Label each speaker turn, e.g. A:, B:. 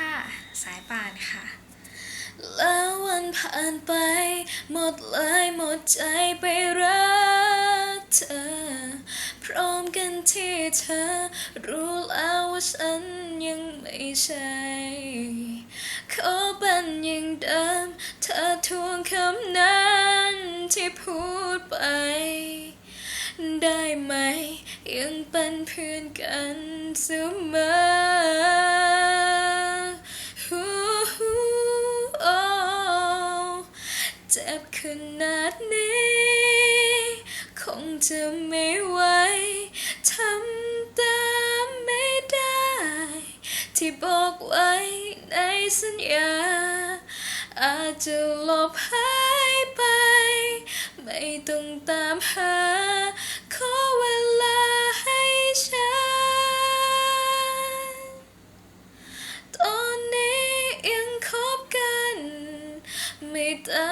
A: ค่ะ สายป่านค่ะ แล้ววันผ่านไป หมดเลยหมดใจไปรักเธอ พร้อมกันที่เธอ รู้แล้วว่าฉันยังไม่ใช่ขอเป็นอย่างเดิม เธอทวงคำนั้นที่พูดไป ได้ไหม ยังเป็นเพื่อนกันเสมอ เจ็บขนาดนี้ คงจะไม่ไหวทำตามไม่ได้ ที่บอกไว้ในสัญญา อาจจะลบหายไป ไม่ต้องตามหา ขอเวลาให้ฉัน ตอนนี้ยังคบกัน ไม่ต่า